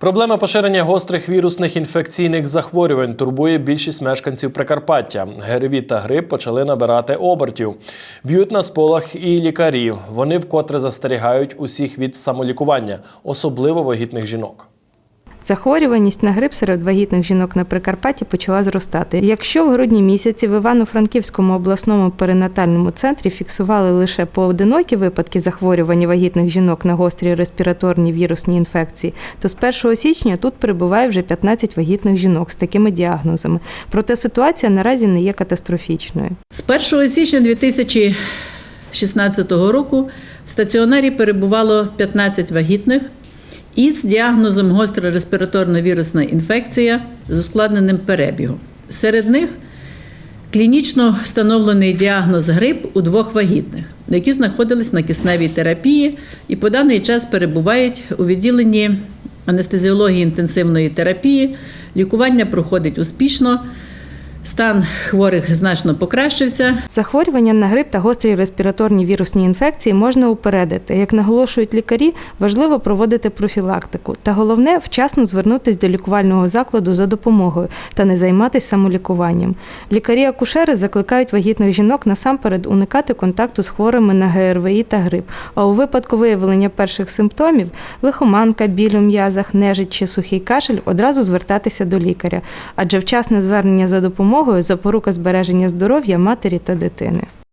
Проблема поширення гострих вірусних інфекційних захворювань турбує більшість мешканців Прикарпаття. ГРВІ та грип почали набирати обертів. Б'ють на сполах і лікарів. Вони вкотре застерігають усіх від самолікування, особливо вагітних жінок. Захворюваність на грип серед вагітних жінок на Прикарпатті почала зростати. Якщо в грудні місяці в Івано-Франківському обласному перинатальному центрі фіксували лише поодинокі випадки захворювання вагітних жінок на гострі респіраторні вірусні інфекції, то з 1 січня тут перебуває вже 15 вагітних жінок з такими діагнозами. Проте ситуація наразі не є катастрофічною. З 1 січня 2016 року в стаціонарі перебувало 15 вагітних із діагнозом гостра респіраторна вірусна інфекція з ускладненим перебігом. Серед них клінічно встановлений діагноз грип у двох вагітних, які знаходились на кисневій терапії і по даний час перебувають у відділенні анестезіології інтенсивної терапії. Лікування проходить успішно. Стан хворих значно покращився. Захворювання на грип та гострі респіраторні вірусні інфекції можна упередити. Як наголошують лікарі, важливо проводити профілактику. Та головне вчасно звернутися до лікувального закладу за допомогою та не займатися самолікуванням. Лікарі-акушери закликають вагітних жінок насамперед уникати контакту з хворими на ГРВІ та грип. А у випадку виявлення перших симптомів лихоманка, біль у м'язах, нежить чи сухий кашель одразу звертатися до лікаря, адже вчасне звернення за допомогою запорука збереження здоров'я матері та дитини.